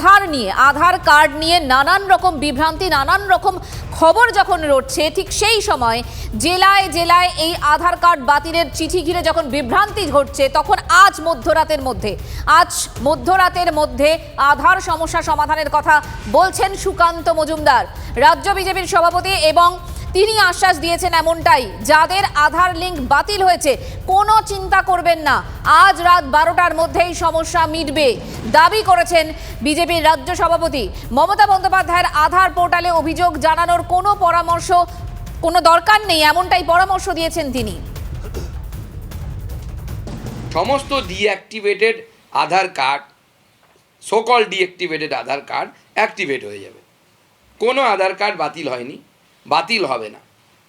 আধার নিয়ে, আধার কার্ড নিয়ে নানান রকম বিভ্রান্তি, নানান রকম খবর যখন রটছে, ঠিক সেই সময় জেলায় জেলায় এই আধার কার্ড বাতিলের চিঠি ঘিরে যখন বিভ্রান্তি ঘটছে, তখন আজ মধ্যরাতের মধ্যে, আজ মধ্যরাতের মধ্যে আধার সমস্যা সমাধানের কথা বলছেন সুকান্ত মজুমদার। রাজ্য বিজেপির সভাপতি এবং তিনি আশ্বাস দিয়েছেন এমনটাই। যাদের আধার লিঙ্ক বাতিল হয়েছে, কোনো চিন্তা করবেন না। আজ রাত বারোটার মধ্যেই সমস্যা মিটবে। দাবি করেছেন বিজেপির রাজ্য সভাপতি। মমতা বন্দ্যোপাধ্যায়ের আধার পোর্টালে অভিযোগ জানানোর কোনো পরামর্শ, কোনো দরকার নেই, এমনটাই পরামর্শ দিয়েছেন তিনি। সমস্ত ডিঅ্যাক্টিভেটেড আধার কার্ড সকল ডিঅ্যাক্টিভেটেড আধার কার্ড অ্যাক্টিভেট হয়ে যাবে। কোনো আধার কার্ড বাতিল হয়নি। বাতিল হবে না।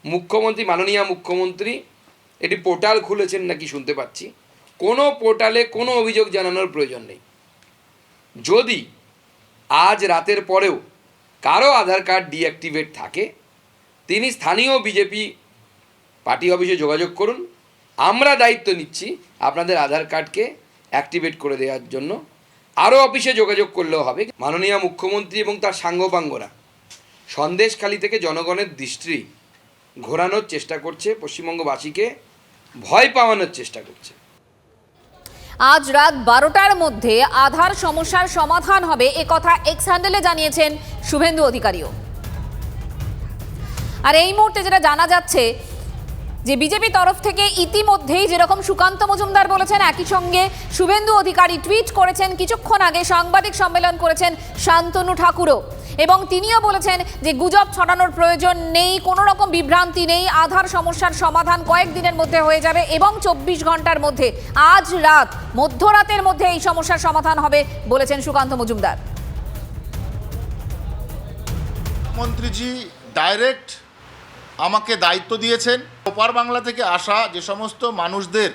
মুখ্যমন্ত্রী, মাননীয় মুখ্যমন্ত্রী, এটি পোর্টাল খুলেছেন নাকি শুনতে পাচ্ছি। কোনো পোর্টালে কোনো অভিযোগ জানানোর প্রয়োজন নেই। যদি আজ রাতের পরেও কারও আধার কার্ড ডিঅ্যাক্টিভেট থাকে, তিনি স্থানীয় বিজেপি পার্টি অফিসে যোগাযোগ করুন। আমরা দায়িত্ব নিচ্ছি আপনাদের আধার কার্ডকে অ্যাক্টিভেট করে দেওয়ার জন্য। আরও অফিসে যোগাযোগ করলেও হবে। মাননীয় মুখ্যমন্ত্রী এবং তার সাঙ্গপাঙ্গরা সন্দেশখালি থেকে জনগণের দৃষ্টি ঘোরানোর চেষ্টা করছে পশ্চিমবঙ্গবাসীকে, ভয় পাওয়ানোর চেষ্টা করছে। আজ রাত বারোটার মধ্যে আধার সমস্যার সমাধান হবে এ কথা এক্স হ্যান্ডেলে জানিয়েছেন শুভেন্দু অধিকারীও। আর এই মুহূর্তে যেটা জানা যাচ্ছে, যে বিজেপি তরফ থেকে ইতিমধ্যেই যেরকম সুকান্ত মজুমদার বলেছেন, একই সঙ্গে শুভেন্দু অধিকারী টুইট করেছেন, কিছুক্ষণ আগে সাংবাদিক সম্মেলন করেছেন শান্তনু ঠাকুরও। এবং তিনিও বলেছেন যে গুজব ছড়ানোর প্রয়োজন নেই, কোনো রকম বিভ্রান্তি নেই, আধার সমস্যার সমাধান কয়েকদিনের মধ্যে হয়ে যাবে এবং চব্বিশ ঘণ্টার মধ্যে, আজ রাত, মধ্যরাতের মধ্যে এই সমস্যার সমাধান হবে বলেছেন সুকান্ত মজুমদার। মন্ত্রীজি ডাইরেক্ট আমাকে দায়িত্ব দিয়েছেন। ওপার বাংলা থেকে আসা যে সমস্ত মানুষদের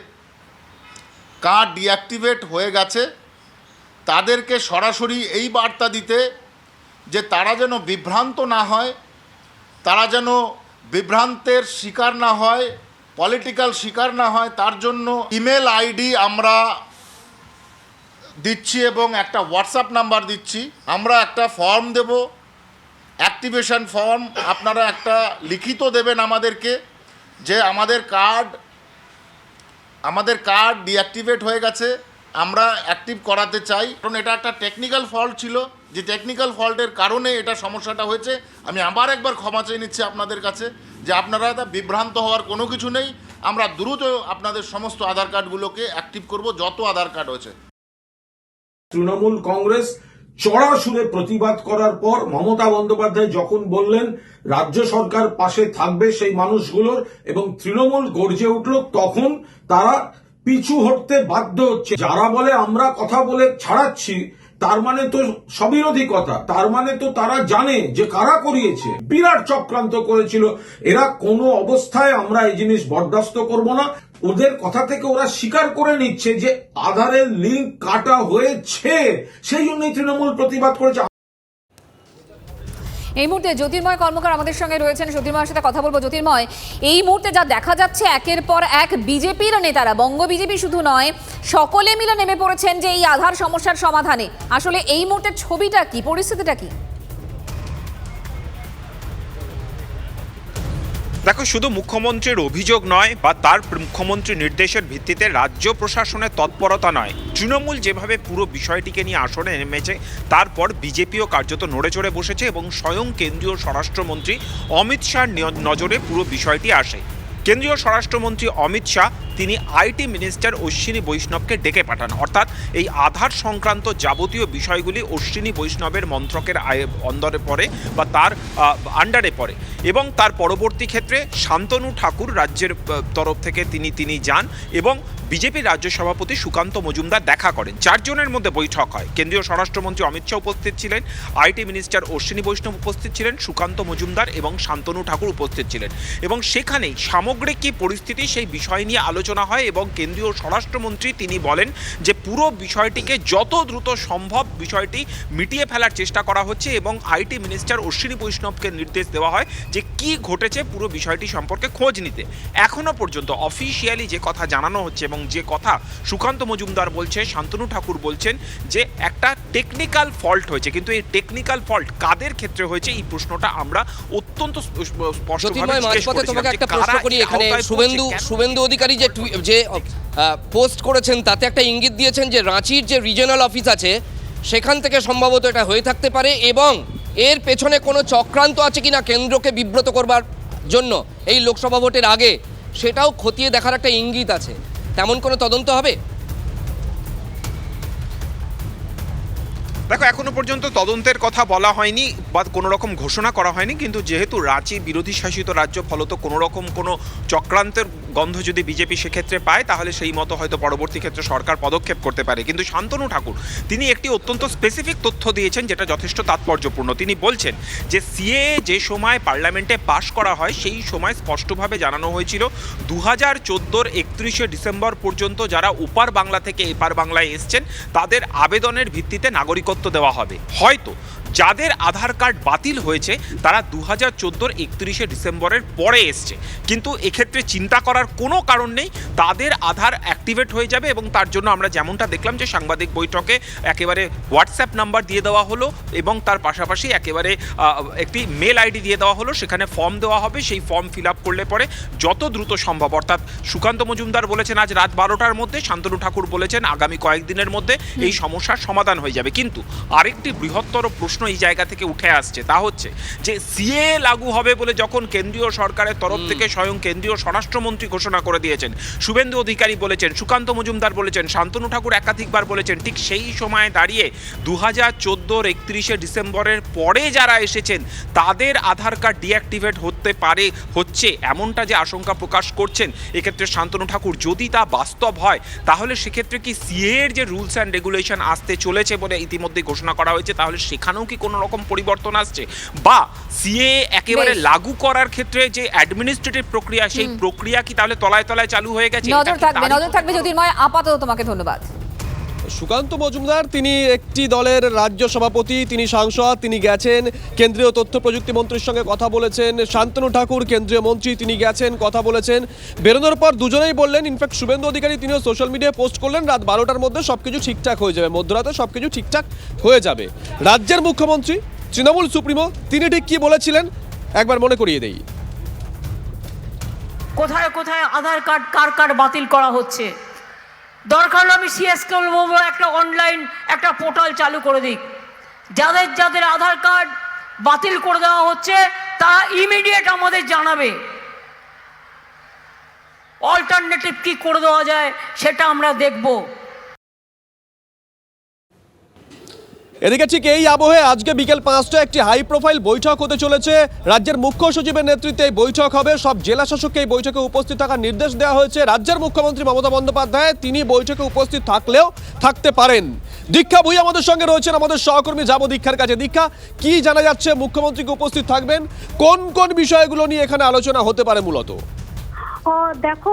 কার্ড ডিঅ্যাক্টিভেট হয়ে গেছে, তাদেরকে সরাসরি এই বার্তা দিতে যে তারা যেন বিভ্রান্ত না হয়, তারা যেন বিভ্রান্তের শিকার না হয় পলিটিক্যাল শিকার না হয়, তার জন্য ইমেল আইডি আমরা দিচ্ছি এবং একটা হোয়াটসঅ্যাপ নাম্বার দিচ্ছি। আমরা একটা ফর্ম দেব অ্যাক্টিভেশন ফর্ম আপনারা একটা লিখিত দেবেন আমাদেরকে যে আমাদের কার্ড আমাদের কার্ড ডিঅ্যাক্টিভেট হয়ে গেছে, আমরা অ্যাক্টিভ করাতে চাই। কারণ এটা একটা টেকনিক্যাল ফল্ট ছিল। যে টেকনিক্যাল ফল্টের কারণে এটা সমস্যাটা হয়েছে, আমি আবার একবার ক্ষমা চেয়ে নিচ্ছি আপনাদের কাছে যে আপনারা তা বিভ্রান্ত হওয়ার কোনো কিছু নেই। আমরা দ্রুত আপনাদের সমস্ত আধার কার্ডগুলোকে অ্যাক্টিভ করব, যত আধার কার্ড হয়েছে। তৃণমূল কংগ্রেস চড়া সুরে প্রতিবাদ করার পর মমতা বন্দ্যোপাধ্যায় যখন বললেন, রাজ্য সরকার পাশে থাকবে সেই মানুষগুলোর এবং তৃণমূল গর্জে উঠল, তখন তারা পিছু হটতে বাধ্য হচ্ছে। যারা বলে, আমরা কথা বলে ছাড়াচ্ছি তার মানে তো সবিরোধী কথা। তার মানে তো তারা জানে যে কারা করিয়েছে। বিরাট চক্রান্ত করেছিল। এরা কোনো অবস্থায় আমরা এই জিনিস বরদাস্ত করব না। ওদের কথা থেকে ওরা স্বীকার করে নিচ্ছে যে আধারের লিঙ্ক কাটা হয়েছে। সেই জন্যই তৃণমূল প্রতিবাদ করেছে। এই মুহূর্তে জ্যোতির্ময় কর্মকার আমাদের সঙ্গে রয়েছেন। জ্যোতির্ময়ের সাথে কথা বলব। জ্যোতির্ময়, এই মুহূর্তে যা দেখা যাচ্ছে, একের পর এক বিজেপির নেতারা, বঙ্গ বিজেপি শুধু নয়, সকলে মিলে নেমে পড়েছেন যে এই আধার সমস্যার সমাধানে। আসলে এই মুহূর্তে ছবিটা কি? পরিস্থিতিটা কি? দেখো, শুধু মুখ্যমন্ত্রীর অভিযোগ নয়, বা তার মুখ্যমন্ত্রীর নির্দেশের ভিত্তিতে রাজ্য প্রশাসনের তৎপরতা নয়। তৃণমূল যেভাবে পুরো বিষয়টিকে নিয়ে আসনে নেমেছে, তারপর বিজেপিও কার্যত নড়ে চড়ে বসেছে এবং স্বয়ং কেন্দ্রীয় স্বরাষ্ট্রমন্ত্রী অমিত শাহর নজরে পুরো বিষয়টি আসে। কেন্দ্রীয় স্বরাষ্ট্রমন্ত্রী অমিত শাহ তিনি আইটি মিনিস্টার অশ্বিনী বৈষ্ণবকে ডেকে পাঠান। অর্থাৎ এই আধার সংক্রান্ত যাবতীয় বিষয়গুলি অশ্বিনী বৈষ্ণবের মন্ত্রকের অন্দরে পড়ে বা তার আন্ডারে পড়ে এবং তার পরবর্তী ক্ষেত্রে শান্তনু ঠাকুর রাজ্যের তরফ থেকে তিনি তিনি যান এবং বিজেপির রাজ্য সভাপতি সুকান্ত মজুমদার দেখা করেন। চারজনের মধ্যে বৈঠক হয়। কেন্দ্রীয় স্বরাষ্ট্রমন্ত্রী অমিত শাহ উপস্থিত ছিলেন। আইটি মিনিস্টার অশ্বিনী বৈষ্ণব উপস্থিত ছিলেন। সুকান্ত মজুমদার এবং শান্তনু ঠাকুর উপস্থিত ছিলেন। এবং সেখানেই সামগ্রিক কী পরিস্থিতি সেই বিষয় নিয়ে আলোচনা হয় এবং কেন্দ্রীয় স্বরাষ্ট্রমন্ত্রী তিনি বলেন যে, পুরো বিষয়টিকে যত দ্রুত সম্ভব বিষয়টি মিটিয়ে ফেলার চেষ্টা করা হচ্ছে এবং আইটি মিনিস্টার অশ্বিনী বৈষ্ণবকে নির্দেশ দেওয়া হয় যে, কি ঘটেছে পুরো বিষয়টি সম্পর্কে খোঁজ নিতে। এখনও পর্যন্ত অফিসিয়ালি যে কথা জানানো হচ্ছে এবং যে কথা সুকান্ত মজুমদার বলছে শান্তনু ঠাকুর বলছেন যে একটা টেকনিক্যাল ফল্ট হয়েছে। কিন্তু এই টেকনিক্যাল ফল্ট কাদের ক্ষেত্রে হয়েছে? এই প্রশ্নটা আমরা অত্যন্ত স্পষ্টভাবে জিজ্ঞেস মাঝপথে তোমাকে একটা প্রশ্ন করি এখানে। শুভেন্দু শুভেন্দু অধিকারী যে যে পোস্ট করেছেন তাতে একটা ইঙ্গিত দিয়েছেন যে রাঁচির যে রিজিওনাল অফিস আছে সেখান থেকে সম্ভবত এটা হয়ে থাকতে পারে এবং এর পেছনে কোনো চক্রান্ত আছে কিনা কেন্দ্রকে বিব্রত করবার জন্য এই লোকসভা ভোটের আগে সেটাও খতিয়ে দেখার একটা ইঙ্গিত আছে। তেমন কোনো তদন্ত হবে? দেখো, এখনও পর্যন্ত তদন্তের কথা বলা হয়নি বা কোনো রকম ঘোষণা করা হয়নি, কিন্তু যেহেতু রাঁচি বিরোধী শাসিত রাজ্য, ফলত কোনো রকম কোনো চক্রান্তের গন্ধ যদি বিজেপি সেক্ষেত্রে পায়, তাহলে সেই মতো হয়তো পরবর্তী ক্ষেত্রে সরকার পদক্ষেপ করতে পারে। কিন্তু শান্তনু ঠাকুর, তিনি একটি অত্যন্ত স্পেসিফিক তথ্য দিয়েছেন যেটা যথেষ্ট তাৎপর্যপূর্ণ। তিনি বলছেন যে, সিএ যে সময় পার্লামেন্টে পাশ করা হয়, সেই সময় স্পষ্টভাবে জানানো হয়েছিল দু হাজার চোদ্দোর একত্রিশে ডিসেম্বর পর্যন্ত যারা ওপার বাংলা থেকে এপার বাংলায় এসছেন, তাদের আবেদনের ভিত্তিতে নাগরিকত্ব দেওয়া হবে। হয়তো যাদের আধার কার্ড বাতিল হয়েছে, তারা দু হাজার চোদ্দোর একত্রিশে ডিসেম্বরের পরে এসছে। কিন্তু এক্ষেত্রে চিন্তা করার কোনো কারণ নেই তাদের আধার অ্যাক্টিভেট হয়ে যাবে এবং তার জন্য আমরা যেমনটা দেখলাম যে সাংবাদিক বৈঠকে একেবারে হোয়াটসঅ্যাপ নাম্বার দিয়ে দেওয়া হলো এবং তার পাশাপাশি একেবারে একটি মেল আইডি দিয়ে দেওয়া হলো সেখানে ফর্ম দেওয়া হবে সেই ফর্ম ফিল আপ করলে পরে যত দ্রুত সম্ভব অর্থাৎ সুকান্ত মজুমদার বলেছেন আজ রাত বারোটার মধ্যে শান্তনু ঠাকুর বলেছেন আগামী কয়েকদিনের মধ্যে এই সমস্যার সমাধান হয়ে যাবে। কিন্তু আরেকটি বৃহত্তর প্রশ্ন এই জায়গা থেকে উঠে আসছে তা হচ্ছে যে সিএ লাগু হবে বলে যখন কেন্দ্রীয় সরকারের তরফ থেকে স্বয়ং কেন্দ্রীয় স্বরাষ্ট্রমন্ত্রী ঘোষণা করে দিয়েছেন। শুভেন্দু অধিকারী বলেছেন, সুকান্ত মজুমদার বলেছেন, শান্তনু ঠাকুর একাধিকবার বলেছেন, ঠিক সেই সময় দাঁড়িয়ে দু হাজার চোদ্দোর একত্রিশে ডিসেম্বরের পরে যারা এসেছেন, তাদের আধার কার্ড ডিঅ্যাক্টিভেট হতে পারে হচ্ছে এমনটা যে আশঙ্কা প্রকাশ করছেন এক্ষেত্রে শান্তনু ঠাকুর যদি তা বাস্তব হয় তাহলে সেক্ষেত্রে কি সিএ এর যে রুলস অ্যান্ড রেগুলেশন আসতে চলেছে বলে ইতিমধ্যে ঘোষণা করা হয়েছে তাহলে সেখানেও কি কোনো রকম পরিবর্তন আসছে? বা সিএ একেবারে লাগু করার ক্ষেত্রে যে অ্যাডমিনিস্ট্রেটিভ প্রক্রিয়া সেই প্রক্রিয়া কি তাহলে তলায় তলায় চালু হয়ে গেছে? নজর থাকবে নজর থাকবে জ্যোতির্ময় আপাতত তোমাকে ধন্যবাদ। সুকান্ত মজুমদার, তিনি একটি দলের রাজ্য সভাপতি, তিনি সাংসদ, তিনি গেছেন। কেন্দ্রীয় তথ্য প্রযুক্তি মন্ত্রীর সঙ্গে কথা বলেছেন। শান্তনু ঠাকুর, কেন্দ্রীয় মন্ত্রী, তিনি গেছেন, কথা বলেছেন। বেরোনোর পর দুজনেই বললেন ইনফ্যাক্ট শুভেন্দু অধিকারী, তিনিও সোশ্যাল মিডিয়ায় পোস্ট করলেন, রাত বারোটার মধ্যে সব কিছু ঠিকঠাক হয়ে যাবে, মধ্যরাতে সব কিছু ঠিকঠাক হয়ে যাবে। রাজ্যের মুখ্যমন্ত্রী তৃণমূল সুপ্রিমো, তিনি ঠিক কী বলেছিলেন? একবার মনে করিয়ে দেই। কোথায় কোথায় আধার কার্ড, কার কার বাতিল করা হচ্ছে? দরকার হলে আমি সিএসকে বলব একটা অনলাইন একটা পোর্টাল চালু করে দিক। যাদের যাদের আধার কার্ড বাতিল করে দেওয়া হচ্ছে তা ইমিডিয়েট আমাদের জানাবে। অল্টারনেটিভ কি করে দেওয়া যায়, সেটা আমরা দেখব। এদিকে ঠিক এই আবহে আজকে বিকেল পাঁচটা একটি হাই প্রোফাইল বৈঠক হতে চলেছে। রাজ্যের মুখ্য সচিবের নেতৃত্বে এই বৈঠক হবে। সব জেলা শাসককে এই বৈঠকে উপস্থিত থাকার নির্দেশ দেওয়া হয়েছে। রাজ্যের মুখ্যমন্ত্রী মমতা বন্দ্যোপাধ্যায় তিনি বৈঠকে উপস্থিত থাকলেও থাকতে পারেন। দীক্ষা ভুই আমাদের সঙ্গে রয়েছেন আমাদের সহকর্মী যাব দীক্ষার কাছে। দীক্ষা, কি জানা যাচ্ছে মুখ্যমন্ত্রীকে উপস্থিত থাকবেন? কোন কোন বিষয়গুলো নিয়ে এখানে আলোচনা হতে পারে মূলত? দেখো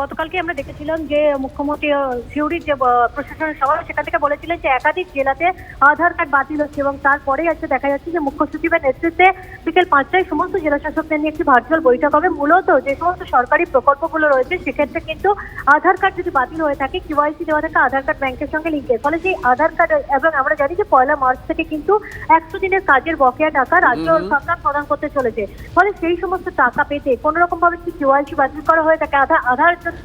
গতকালকে আমরা দেখেছিলাম যে মুখ্যমন্ত্রী সিউড়ির যে আহ, প্রশাসনের সভা সেখান থেকে বলেছিলেন যে একাধিক জেলাতে আধার কার্ড বাতিল হচ্ছে এবং তারপরেই আজকে দেখা যাচ্ছে যে মুখ্য সচিবের নেতৃত্বে বিকেল পাঁচটায় সমস্ত জেলা শাসকদের নিয়ে একটি ভার্চুয়াল বৈঠক হবে। মূলত যে সমস্ত সরকারি প্রকল্পগুলো রয়েছে সেক্ষেত্রে কিন্তু আধার কার্ড যদি বাতিল হয়ে থাকে কিওয়াইসি দেওয়া থাকে আধার কার্ড ব্যাংকের সঙ্গে লিঙ্কের ফলে সেই আধার কার্ড এবং আমরা জানি যে পয়লা মার্চ থেকে কিন্তু একশো দিনের কাজের বকেয়া টাকা রাজ্য সরকার প্রদান করতে চলেছে। ফলে সেই সমস্ত টাকা পেতে কোনো রকম ভাবে যদি কেওয়াইসি বাতিল করা হয়ে থাকে আধার আধার যদি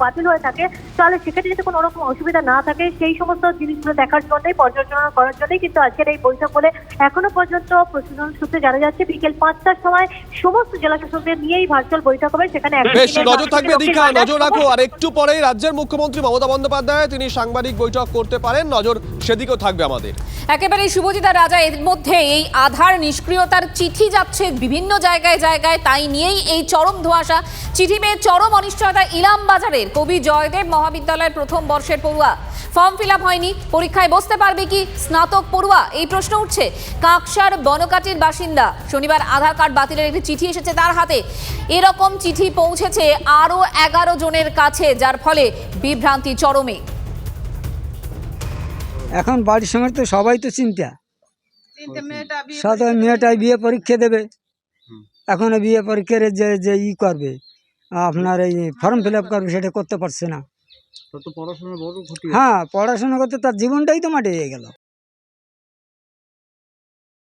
বাতিল হয়ে থাকে তাহলে সেক্ষেত্রে যাতে কোনো রকম অসুবিধা না থাকে সেই সমস্ত জিনিসগুলো দেখার জন্যই পর্যালোচনা করার জন্যই কিন্তু আজকের এই বৈঠক বলে এখনও পর্যন্ত প্রশাসন সূত্রে জানা যাচ্ছে। বিকেল পাঁচটার সময় সমস্ত জেলা শাসকদের নিয়েই ভার্চুয়াল বৈঠক হবে সেখানে বেশ নজর থাকবে দীক্ষা নজর রাখো। আর একটু পরেই রাজ্যের মুখ্যমন্ত্রী মমতা বন্দ্যোপাধ্যায় তিনি সাংবাদিক বৈঠক করতে পারেন। নজর সেদিকেও থাকবে আমাদের। একেবারে শুভজিতা রাজা এর মধ্যে এই আধার নিষ্ক্রিয়তার চিঠি যাচ্ছে বিভিন্ন জায়গায় জায়গায় তাই নিয়েই এই চরম ধোঁয়াশা। চিঠি পেয়ে চরম অনিশ্চয়তা ইলাম বাজারের। কবি জয়দেব মহাবিদ্যালয়ের প্রথম বর্ষের পড়ুয়া। ফর্ম ফিল আপ হয়নি পরীক্ষায় বসতে পারবে কি স্নাতক পড়ুয়া? এই প্রশ্ন উঠছে কাকসার বনকাটির বাসিন্দা। শনিবার আধার কার্ড বাতিলের একটি চিঠি এসেছে তার হাতে। এরকম চিঠি পৌঁছেছে আরও এগারো জনের কাছে যার ফলে বিভ্রান্তি চরমে। এখন বাড়ির সঙ্গে তো সবাই তো চিন্তা। সাধারণ মেয়েটাই বিয়ে পরীক্ষা দেবে। এখন বিয়ে পরীক্ষার যে যে ই করবে। আপনার এই ফর্ম ফিল আপ করবে সেটা করতে পারছে না। হ্যাঁ পড়াশোনা করতে তার জীবনটাই তো মাটি হয়ে গেল।